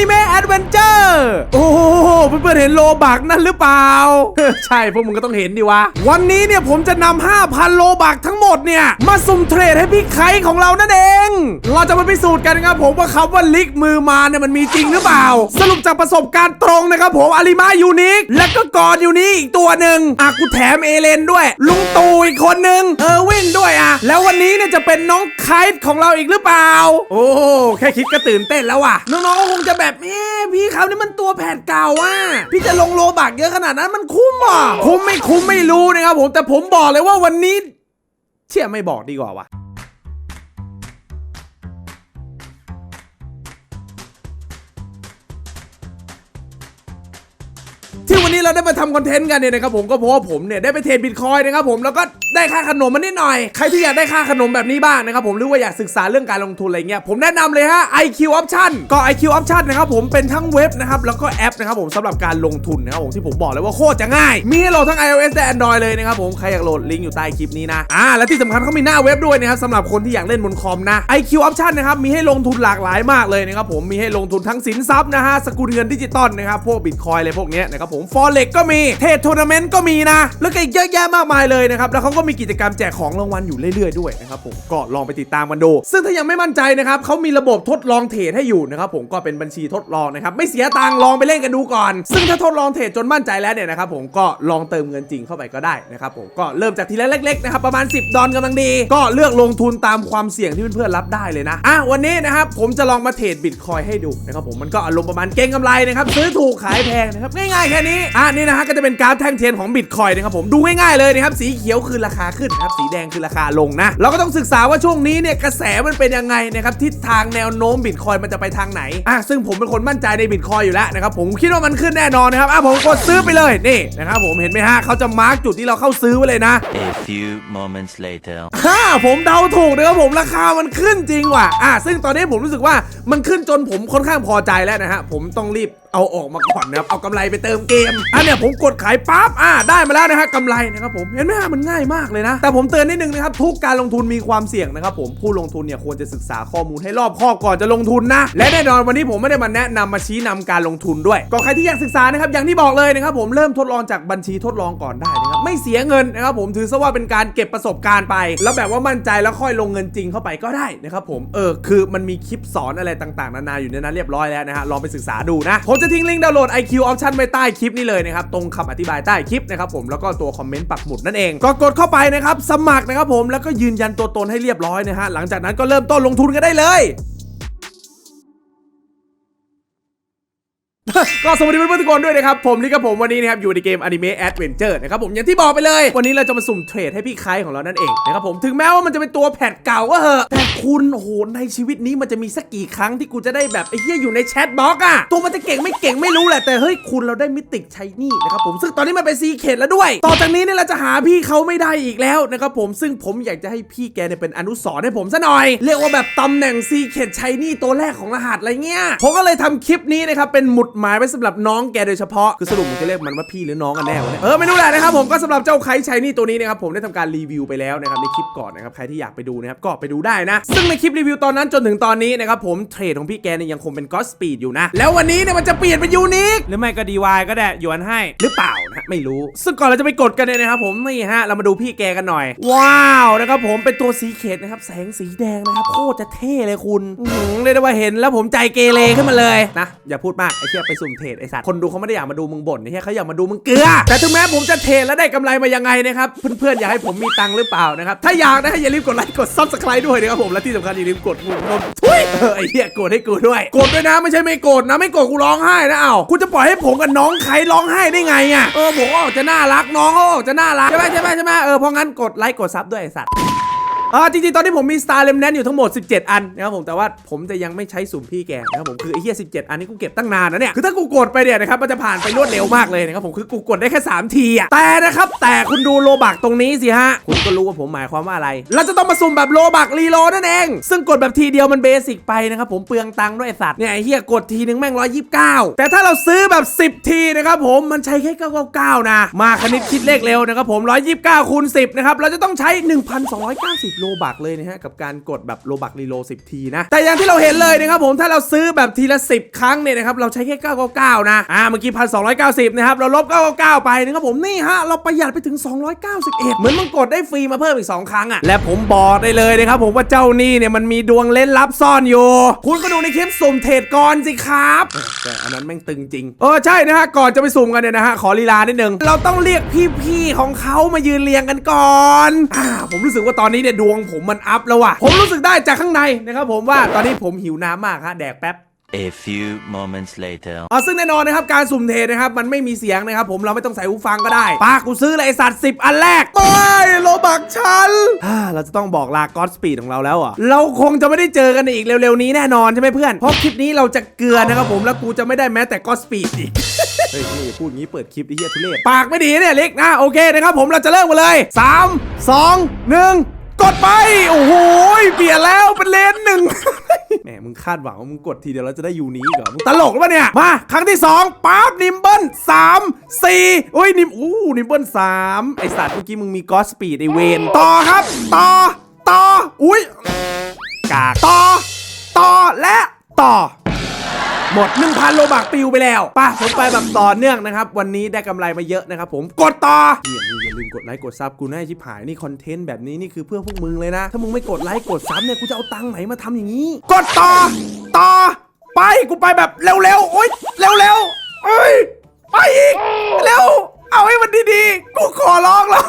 นิเมะแอดเวนเจอร์โอ้โหเพื่อนๆเห็นโลบักนั่นหรือเปล่า ใช่พวกมึงก็ต้องเห็นดิวะ วันนี้เนี่ยผมจะนำ5,000 โลบักทั้งหมดเนี่ย มาสุ่มเทรดให้พี่ไคของเรานั่นเอง เราจะมาพิสูจน์กันนะครับผมว่าคำว่าลิกมือมาเนี่ยมันมีจริงหรือเปล่า สรุปจากประสบการณ์ตรงนะครับผมอาริมายูนิคและก็กอนยูนิคอีกตัวหนึ่งอะกูแถมเอเลนด้วย ลุงตูอีกคนหนึ่งเออร์วินด้วยอะแล้ววันนี้เนี่ยจะเป็นน้องไคท์ของเราอีกหรือเปล่า โอ้แค่คิดก็ตื่นเต้นแล้วว่ะน้องๆก็คงจะแบบเอ๊พี่เขานี่มันตัวแผ่นเก่าอะพี่จะลงโลบักเยอะขนาดนั้นมันคุ้มอะคุ้มไม่คุ้มไม่รู้นะครับผมแต่ผมบอกเลยว่าวันนี้ เชื่อไม่บอกดีกว่าว่ะที่ วันนี้เราได้มาทำคอนเทนต์กันเนี่ยนะครับผมก็เพราะว่าผมเนี่ยได้ไปเทรดบิตคอยนะครับผมแล้วก็ได้ค่าขนมมานิดหน่อย ใครที่อยากได้ค่าขนมแบบนี้บ้างนะครับผมหรือว่าอยากศึกษาเรื่องการลงทุนอะไรเงี้ยผมแนะนำเลยฮะ IQ Option ก็ IQ Option นะครับผมเป็นทั้งเว็บนะครับแล้วก็แอปนะครับผมสำหรับการลงทุนนะครับผมที่ผมบอกเลยว่าโคตรจะง่าย มีให้โหลดทั้ง iOS และ Android เลยนะครับผมใครอยากโหลดลิงก์อยู่ใต้คลิปนี้นะอ่าและที่สำคัญเขามีหน้าเว็บด้วยนะครับสำหรับคนที่อยากเล่นบนคอมนะ IQ Option นะครับมีให้ลงทุนหลากหลายมากเลยนะครับผมมีให้ลงทุนทั้งสินทรัพย์นะฮะสกุลเงินดิจิตอลนะครับพวกบิตคอยอะไรพวกเนี้ยนะครับผม Forex ก็มี เทรดทัวร์นาเมนต์ก็มีนะ แล้วก็อีกเยอะแยะมากมายเลยนะครับ แล้วเขาก็มีกิจกรรมแจกของรางวัลอยู่เรื่อยๆด้วยนะครับผมก็ลองไปติดตามกันดู ซึ่งถ้ายังไม่มั่นใจนะครับเขามีระบบทดลองเทรดให้อยู่นะครับผมก็เป็นบัญชีทดลองนะครับไม่เสียตังค์ลองไปเล่นกันดูก่อน ซึ่งถ้าทดลองเทรดจนมั่นใจแล้วเนี่ยนะครับผมก็ลองเติมเงินจริงเข้าไปก็ได้นะครับผมก็เริ่มจากทีละเล็กๆนะครับประมาณ 10 ดอลกำลังดี ก็เลือกลงทุนตามความเสี่ยงที่เพื่อนๆรับได้เลยนะอะวันนี้นะครับผมจะลองมาเทรดบิตคอยให้ดูนะครับผมมันก็อารมณ์ประมาณเก็งกำไรนะครับซื้อถูกขายแพงนะครับง่ายๆแค่นี้อะนี่นะฮะก็จะเป็นกราฟแท่งเทียนของบิตคอยนะครับผมดูง่ายๆเลยนะครับสีเขียวคือราคาขึ้นนะครับสีแดงคือราคาลงนะเราก็ต้องศึกษาว่าช่วงนี้เนี่ยกระแสมันเป็นยังไงนะครับทิศทางแนวโน้มบิตคอยมันจะไปทางไหนอะซึ่งผมเป็นคนมั่นใจในบิตคอยอยู่แล้วนะครับผมคิดว่ามันขึ้นแน่นอนนะครับอะผมกดซื้อไปเลยนี่นะครับผมเห็นไหมฮะเขาจะมาร์กจุดที่เราเข้าซื้อไว้เลยนะ A few moments later. ฮ่าผมเดาถูกนะครับผมราคามันขึ้นจริงว่ะอะซึ่งตอนนี้ผมรู้สึกว่ามันขึ้นจนผมค่อนข้างพอใจแล้วนะฮะผมต้องรีบ เอาออกมาก่อนนะครับเอากำไรไปเติมเกมอะเนี่ยผมกดขายปั๊บอะได้มาแล้วนะฮะกำไรนะครับผมเห็นไหมฮะมันง่ายมากเลยนะ แต่ผมเตือนนิดนึงนะครับทุกการลงทุนมีความเสี่ยงนะครับผมผู้ลงทุนเนี่ยควรจะศึกษาข้อมูลให้รอบคอบก่อนจะลงทุนนะ และแน่นอนวันนี้ผมไม่ได้มาแนะนำมาชี้นำการลงทุนด้วยก็ใครที่อยากศึกษานะครับอย่างที่บอกเลยนะครับผมเริ่มทดลองจากบัญชีทดลองก่อนได้นะครับไม่เสียเงินนะครับผมถือซะว่าเป็นการเก็บประสบการณ์ไป แล้วแบบว่ามั่นใจแล้วค่อยลงเงินจริงเข้าไปก็ได้นะครับผมเออคือมันมีคลิปสอนอะไรต่าง ๆ นานาอยู่ในนั้นเรียบร้อยแล้วนะฮะลองไปศึกษาดูนะผมจะทิ้งลิงก์ดาวน์โหลด IQ Option ไว้ใต้คลิปนี้เลยนะครับ ตรงคำอธิบายใต้คลิปนะครับผมแล้วก็ตัวคอมเมนต์ปักหมุดนั่นเอง ก็กดเข้าไปนะครับ สมัครนะครับผมแล้วก็ยืนยันตัวตนให้เรียบร้อยนะฮะหลังจากนั้นก็เริ่มต้นลงทุนกันได้เลย ก็สวัสดีเพื่อนๆทุกคนด้วยนะครับ ผมนี่กับผมวันนี้นะครับอยู่ในเกม Anime Adventure นะครับผมอย่างที่บอกไปเลย วันนี้เราจะมาสุ่มเทรดให้พี่ไคของเรานั่นเองนะครับผมถึงแม้ว่ามันจะเป็นตัวแพทเก่าก็เหอะแต่คุณโอ้โหในชีวิตนี้มันจะมีสักกี่ครั้งที่กูจะได้แบบไอ้เหี้ยอยู่ในแชทบล็อกอะตัวมันจะเก่งไม่เก่งไม่รู้แหละแต่เฮ้ยคุณเราได้มิติใช้นี่นะครับผมซึ่งตอนนี้มันเป็นซีเคดแล้วด้วย ต่อจากนี้เนี่ยเราจะหาพี่เขาไม่ได้อีกแล้วนะครับผมซึ่งผมอยากจะให้พี่แกเนี่ยเป็นอนุสรณ์ให้ผมซะหน่อย เรียกว่าแบบตำแหน่งซีเคดใช้นี่ตัวแรกของรหัสอะไรเงี้ยผมก็เลยทำคลิปนี้นะครับเป็นหมุดหมายไว้สำหรับน้องแกโดยเฉพาะคือสรุปผมจะเรียกมันว่าพี่หรือน้องกันแน่วะเนี่ยเออไม่รู้แหละนะครับผมก็สำหรับเจ้าไคใช้นี่ตัวนี้นะครับผมได้ทำการรีวิวไปแล้วนะครับในคลิปก่อนนะครับใครที่อยากไปดูนะครับก็ไปดูได้นะ ซึ่งในคลิปรีวิวตอนนั้นจนถึงตอนนี้นะครับผมเทรดของพี่แกเนี่ยยังคงเป็นก็สปีดอยู่นะแล้ววันนี้เนี่ยมันจะเปลี่ยนเป็นยูนิคหรือไม่ก็ดีวายก็ได้หยวนให้หรือเปล่านะไม่รู้ ซึ่งก่อนเราจะไปกดกันเนี่ยนะครับผมนี่ฮะเรามาดูพี่แกกันหน่อย ว้าวนะครับผมเป็นตัวสีเขตนะครับแสงสีแดงนะครับโคตรจะเท่เลยคุณเรียกได้ว่าเห็นแล้วผมใจเกเรขึ้นมาเลยนะอย่าพูดมากไอ้เชี่ยไปสุ่มเทรดไอสัตว์คนดูเขาไม่ได้อยากมาดูมึงบ่นไอ้เชี่ยเขาอยากมาดูมึงเกลือ แต่ถึงแม้ผมจะเทรดแล้วได้กำไรมายังไงนะครับเพื่อนๆอยากให้ผมมีตังค์หรือเปล่านะครับถ้าอยากนะอย่าลืมกดไลค์กดซับสไครต์ด้วยนะครับผมและที่สำคัญอย่าลืมกดปุ่มนมทุยเออไอเหี้ยกดให้กูด้วยกดด้วยนะไม่ใช่ไม่กดนะไม่กดกูร้องไห้นะเอ้ากูจะปล่อยให้ผมกับน้องใครร้องไห้ได้ไงอะเออผมก็ออกจะน่ารักน้องก็ออกจะน่ารักใช่ไหมใช่ไหมใช่ไหมเออเพราะงั้นกดไลค์กดซับด้วยไอ้สัตว์ อ่าจริงๆ ตอนนี้ผมมี Star Remnant อยู่ทั้งหมด 17 อันนะครับผมแต่ว่าผมจะยังไม่ใช้สุ่มพี่แกนะครับผมคือไอ้เหี้ย17 อันนี้กูเก็บตั้งนานนะเนี่ยคือถ้ากูกดไปเนี่ยนะครับมันจะผ่านไปรวดเร็วมากเลยนะครับผมคือกูกดได้แค่ 3 ทีอะแต่นะครับแต่คุณดูโลบักตรงนี้สิฮะคุณก็รู้ว่าผมหมายความว่าอะไร เราจะต้องมาสุ่มแบบโลบักรีโลนั่นเอง ซึ่งกดแบบทีเดียวมันเบสิกไปนะครับผมเปลืองตังค์ด้วยไอสัตว์เนี่ยไอ้เหี้ยกดทีนึงแม่ง129 แต่ถ้าเราซื้อแบบ 10 ทีนะครับผมมันใช้แค่999นะมาคณิตคิดเลขเร็วนะครับผม129คูณ10นะครับเราจะต้องใช้ 1,290โลบักเลยนะฮะกับการกดแบบโลบักรีโล10 ทีนะ แต่อย่างที่เราเห็นเลยนะครับผมถ้าเราซื้อแบบทีละ 10 ครั้งเนี่ยนะครับเราใช้แค่ 999 นะอ่าเมื่อกี้พันสองนะครับเราลบ 999 ไปนะครับผมนี่ฮะเราประหยัดไปถึง 291 เหมือนมึงกดได้ฟรีมาเพิ่มอีก 2 ครั้งอะและผมบอกได้เลยนะครับผมว่าเจ้านี่เนี่ยมันมีดวงเล่นลับซ่อนอยู่ คุณก็ดูในคลิปสุ่มเทรดก่อนสิครับแต่อันนั้นแม่งตึงจริงเออใช่นะฮะก่อนจะไปสุ่มกันเนี่ยนะฮะขอลีลานิดนึงเราต้องเรียกพี่ๆของเขามายืนเรียงกันก่อนอ่าผมรู้สึกว่าตอนนี้เนี่ยดวงผมมันอัพแล้วว่ะ ผมรู้สึกได้จากข้างในนะครับผมว่าตอนนี้ผมหิวน้ำมากฮะแดกแป๊บ A few moments later. อ๋อซึ่งแน่นอนนะครับ การสุ่มเทรดนะครับ มันไม่มีเสียงนะครับ ผมเราไม่ต้องใส่หูฟังก็ได้ป้ากูซื้อเลยไอสัตว์สิบอันแรกไม่โลบักฉันอ่าเราจะต้องบอกลาก็อดสปีดของเราแล้วเหรอะ เราคงจะไม่ได้เจอกันอีกเร็วๆนี้แน่นอนใช่ไหมเพื่อน เพราะคลิปนี้เราจะเกลือนะครับผมแล้วกูจะไม่ได้แม้แต่ก็อดสปีดอีก เฮ้ยนี่อย่าพูดงี้เปิดคลิปไอ้เหี้ยทุเรศปากไม่ดีเนี่ยเล็กนะโอเคนะครับผมเราจะเริ่มกันเลย 3 2 1 กดไป โอ้โหเปลี่ยนแล้วเป็นเลนหนึ่ง แหมมึงคาดหวังว่ามึงกดทีเดียวแล้วจะได้ยูนี้เหรอมึงตลกหรือเปล่าเนี่ย มา ครั้งที่2ปั๊บนิมเบิลสามสี่อุ้ยนิมอู้นิมเบิลสามไอสัตว์เมื่อกี้มึงมีกอสปีดไอเวนต่อครับ ต่อ ต่อ อุ้ยกากต่อ ต่อและต่อ หมด 1,000 โลบักปิวไปแล้วป่ะผมไปแบบต่อเนื่องนะครับ วันนี้ได้กำไรมาเยอะนะครับผมกดต่อเฮียมึงอย่าลืมกดไลค์กดซับกูนะไอ้ชิบหายนี่คอนเทนต์แบบนี้นี่คือเพื่อพวกมึงเลยนะ ถ้ามึงไม่กดไลค์กดซับเนี่ยกูจะเอาตังค์ไหนมาทำอย่างนี้ กดต่อต่อไปกูไปแบบเร็วๆโอ๊ยเร็วๆเอ้ยไปอีกเร็วเอาให้มันดีๆ กูขอร้องแล้ว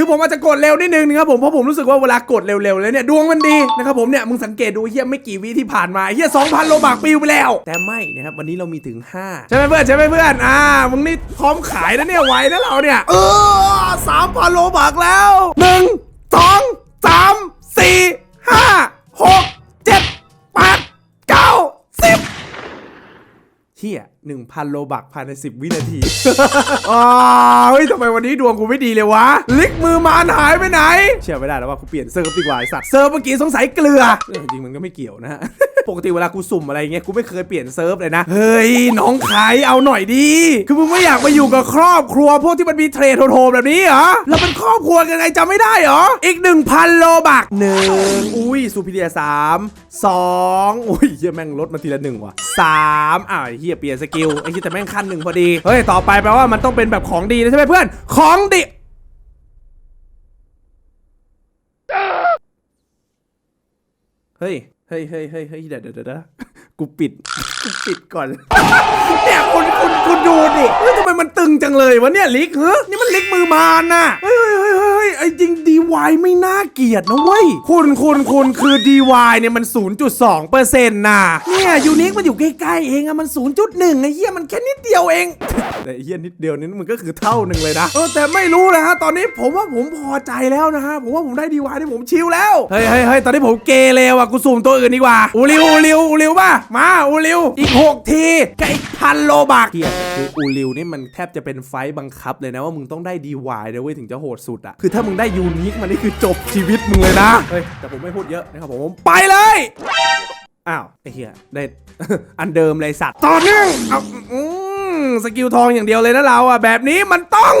คือผมอาจจะกดเร็วนิดนึงนะครับผมเพราะผมรู้สึกว่าเวลากดเร็วๆแล้วเนี่ยดวงมันดีนะครับผมเนี่ยมึงสังเกตดูเฮียไม่กี่วิที่ผ่านมาเฮีย2,000โลบากปิวไปแล้ว แต่ไม่นะครับวันนี้เรามีถึง 5 ใช่ไหมเพื่อนใช่ไหมเพื่อนอ่ามึงนี่พร้อมขายแล้วเนี่ยไวนะเราเนี่ยเออ3,000โลบากแล้ว1 2 3 4 5 6 เฮียหนึ่งพันโลบักภายในสิบวินาทีอ้าวทำไมวันนี้ดวงกูไม่ดีเลยวะ ลิกมือมานหายไปไหน เชื่อไม่ได้แล้วว่ากูเปลี่ยนเซิร์ฟดีกว่าไอสัตว์ เซิร์ฟเมื่อกี้สงสัยเกลือเออจริงมันก็ไม่เกี่ยวนะฮะ ปกติเวลากูสุ่มอะไรเงี้ยกูไม่เคยเปลี่ยนเซิร์ฟเลยนะเฮ้ยน้องไขายเอาหน่อยดีคือมึงไม่อยากมาอยู่กับครอบครัวพวกที่มันมีเทรดโหดๆแบบนี้เหรอเราเป็นครอบครัวกันไงจำไม่ได้เหรออีกหนึ่งพันโลบักหนึ่งอุ้ยซูพิเดียสามสองอุ้ยเฮียแม่งลดมาทีละหนึ่งว่ะสามอ้าวเฮียเปลี่ยนสกิลไอ้เฮียแต่แม่งขั้นหนึ่งพอดีเฮ้ยต่อไปแปลว่ามันต้องเป็นแบบของดีนะใช่ไหมเพื่อนของดีเฮ้ย เฮ้ยเฮ้ยเฮ้ยเฮ้ยเดี๋ยวเดี๋ยวเดี๋ยวกูปิด กูปิดก่อน เนี่ยคุณคุณคุณดูดิเฮ้ยทำไมมันตึงจังเลยวะเนี่ยลิกเฮ้ยนี่มันลิกมือมานน่ะเฮ้ย ไอ้จริงดีวไม่น่าเกลียดนะเว้ยคุณคุณคุณคือดีวเนี่ยมัน 0.2เปอร์เซ็นต์น่ะเนี่ยยูนิคมันอยู่ใกล้ๆเองอะมัน 0.1ไอ้เหี้ยมันแค่นิดเดียวเอง แต่เหี้ยนิดเดียวนี้มันก็คือเท่าหนึ่งเลยนะเออแต่ไม่รู้นะฮะตอนนี้ผมว่าผมพอใจแล้วนะฮะผมว่าผมได้ดีวที่ผมชิลแล้วเฮ้ยเฮ้ยเฮ้ยตอนนี้ผมเกเรว่ะกูสุ่มตัวอื่นดีกว่าอูริวอูริวอูริวป่ะมาอูริวอีก6ทีกับอีกพันโลบักเฮียคืออูริวนี่มันแทบจะเป็นไฟต์บังคับเลยนะว่ามึงต้องได้ดีวเลยเว้ยถึงจะโหดสุดอะคือถ้ามึงได้ยูนิคมันนี่คือจบชีวิตมึงเลยนะ เฮ้ย แต่ผมไม่พูดเยอะนะครับผมผม ไปเลย อ้าวไอ้เหี้ยได้อันเดิมเลยสัตว์ต่อเนื่องเอาอืมสกิลทองอย่างเดียวเลยนะเราอะแบบนี้มันต้อง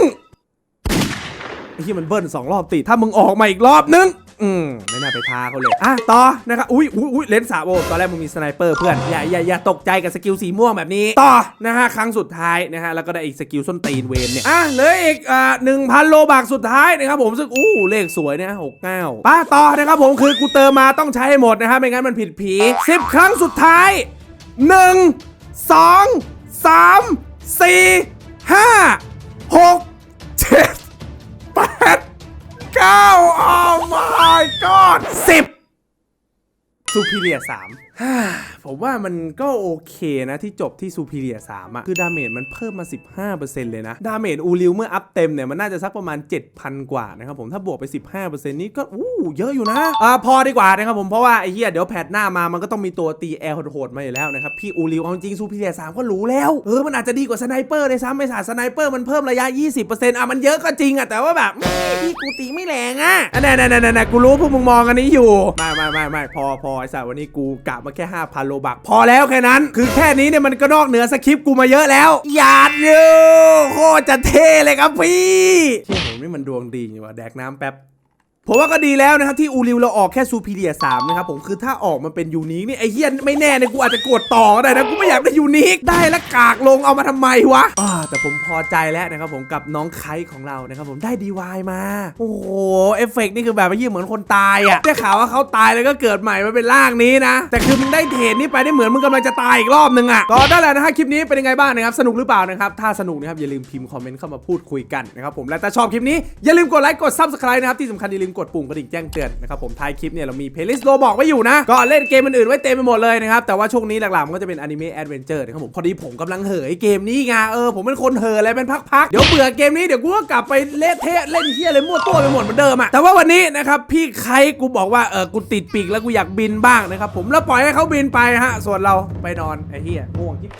ไอ้ที่มันเบิ้ลสองรอบติดถ้ามึงออกมาอีกรอบนึง อืมไม่น่าไปท้าเขาเลยอะต่อนะครับอุ้ยอุ้ยอุ้ยเลนส์สาโบตอนแรกมึงมีสไนเปอร์เพื่อนอย่าอย่าอย่าตกใจกับสกิลสีม่วงแบบนี้ต่อนะฮะครั้งสุดท้ายนะฮะแล้วก็ได้อีกสกิลส้นตีนเวนเนี่ยอะเหลืออีกอ่าหนึ่งพันโลบากสุดท้ายนะครับผมซึ่งอู้เลขสวยนะหกเก้าป้าต่อนะครับผมคือกูเติมมาต้องใช้ให้หมดนะครับไม่งั้นมันผิดผีสิบครั้งสุดท้ายหนึ่งสองสามสี่ห้าหกเจ็ดแปดเก้า oh my god สิบซูพิเรียสาม ผมว่ามันก็โอเคนะที่จบที่ซูพิเรียสามอะคือดาเมจมันเพิ่มมา 15%เลยนะ ดาเมจอูริวเมื่ออัพเต็มเนี่ย มันน่าจะสักประมาณ 7,000 กว่านะครับผมถ้าบวกไป 15%นี้ก็อู้เยอะอยู่นะอ่าพอดีกว่านะครับผมเพราะว่าไอ้เหี้ยเดี๋ยวแพทหน้ามามันก็ต้องมีตัวตีแอลโหดๆมาอยู่แล้วนะครับ พี่อูริวเอาจริงซูพิเรียสามก็รู้แล้ว เออมันอาจจะดีกว่าสไนเปอร์เลยซ้ำไม่สาสไนเปอร์มันเพิ่มระยะ 20%อะมันเยอะก็จริงอะแต่ว่าแบบพี่กูตีไม่แรงอะนั่นนั่นนั่นกูรู้พวกมึงมองอันนี้อยู่ไม่ไม่ไม่ไม่พอพอไอ้สัตว์วันนี้กูกะมาแค่ 5,000 โลบัก พอแล้วแค่นั้น คือแค่นี้เนี่ยมันก็นอกเหนือสคริปต์กูมาเยอะแล้วหยาดอยู่โคตรจะเท่เลยครับพี่เชื่อผมนี่มันดวงดีจริงว่ะแดกน้ำแป๊บ ผมว่าก็ดีแล้วนะครับที่อูริวเราออกแค่ซูพีเดียสามนะครับผมคือถ้าออกมาเป็นยูนิคนี่ไอ้เฮียไม่แน่เนี่ยกูอาจจะกดต่อก็ได้นะกูไม่อยากได้ยูนิคได้แล้วกากลงเอามาทำไมวะอ่าแต่ผมพอใจแล้วนะครับผมกับน้องไคของเรานะครับผมได้ดีวายมา โอ้โหเอฟเฟกต์นี่คือแบบว่าเยี่ยเหมือนคนตายอะได้ข่าวว่าเขาตายแล้วก็เกิดใหม่มาเป็นร่างนี้นะ แต่คือมึงได้เทรดนี่ไปได้เหมือนมึงกำลังจะตายอีกรอบนึงอะก็ได้แล้วนะฮะคลิปนี้เป็นยังไงบ้างนะครับสนุกหรือเปล่านะครับถ้าสนุกนะครับอย่าลืมพิมพ์คอมเมนต์เข้ามาพูดคุยกันนะครับผมและถ้าชอบคลิปนี้อย่าลืมกดไลค์กด subscribe นะครับที่สำคัญอย่าลืมกดปุ่มกระดิ่งแจ้งเตือนนะครับผมท้ายคลิปเนี่ยเรามีเพลย์ลิสต์โลบอกไว้อยู่นะ ก็เล่นเกมอื่นๆไว้เต็มไปหมดเลยนะครับ แต่ว่าช่วงนี้หลักๆมันก็จะเป็นอนิเมะแอดเวนเจอร์นะครับผมพอดีผมกำลังเหยเกมนี้ไงเออผมเป็นคนเหยอะไรเป็นพักๆเดี๋ยวเบื่อเกมนี้เดี๋ยวกูก็กลับไปเละเทะเล่นเฮียอะไรมั่วตัวไปหมดเหมือนเดิมอะแต่ว่าวันนี้นะครับพี่ไคกูบอกว่าเออกูติดปีกแล้วกูอยากบินบ้างนะครับผมแล้วปล่อยให้เขาบินไปฮะส่วนเราไปนอนไอ้เฮียง่วงจิ๊บ